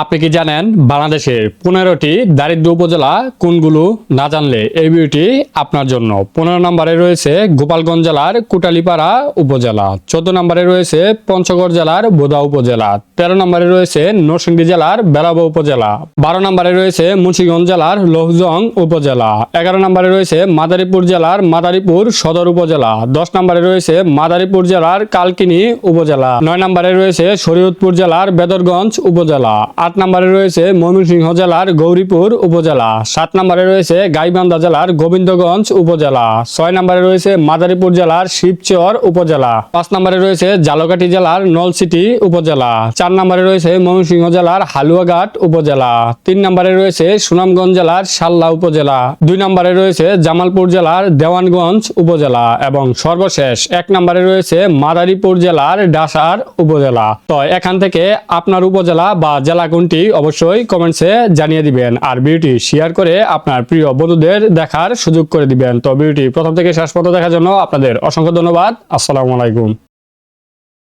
আপনি কি জানেন বাংলাদেশের পনেরোটি দারিদ্র উপজেলা কোনগুলো না জানলে এই ভিডিওটি আপনার জন্য? পনেরো নম্বরে রয়েছে গোপালগঞ্জ জেলার কুটালীপাড়া উপজেলা, চোদ্দ নম্বরে রয়েছে পঞ্চগড় জেলার বোদা উপজেলা, তেরো নম্বরে রয়েছে নরসিংদী জেলার বেলাবো উপজেলা, বারো নম্বরে রয়েছে মুন্সিগঞ্জ জেলার লোহজং উপজেলা, এগারো নম্বরে রয়েছে মাদারীপুর জেলার মাদারীপুর সদর উপজেলা, দশ নম্বরে রয়েছে মাদারীপুর জেলার কালকিনি উপজেলা, নয় নম্বরে রয়েছে শরীয়তপুর জেলার বেদরগঞ্জ উপজেলা। আট নম্বরে রয়েছে ময়মনসিংহ জেলার গৌরীপুর উপজেলা। সাত নম্বরে রয়েছে গাইবান্ধা জেলার গোবিন্দগঞ্জ উপজেলা। ছয় নম্বরে রয়েছে মাদারীপুর জেলার শিবচর উপজেলা। পাঁচ নম্বরে রয়েছে জালকাঠি জেলার নলসিটি উপজেলা। চার নম্বরে রয়েছে ময়মনসিংহ জেলার হালুয়াঘাট উপজেলা। তিন নম্বরে রয়েছে সুনামগঞ্জ জেলার সাল্লা উপজেলা। দুই নম্বরে রয়েছে জামালপুর জেলার দেওয়ানগঞ্জ উপজেলা এবং সর্বশেষ এক নম্বরে রয়েছে মাদারীপুর জেলার ডাসার উপজেলা। তো এখান থেকে আপনার উপজেলা বা জেলা কোনটি অবশ্যই কমেন্টসে জানিয়ে দিবেন আর ভিডিওটি শেয়ার করে আপনার প্রিয় বন্ধুদের দেখার সুযোগ করে দিবেন। তো ভিডিওটি প্রথম থেকে শেষ পর্যন্ত দেখার জন্য আপনাদের অসংখ্য ধন্যবাদ। আসসালামু আলাইকুম।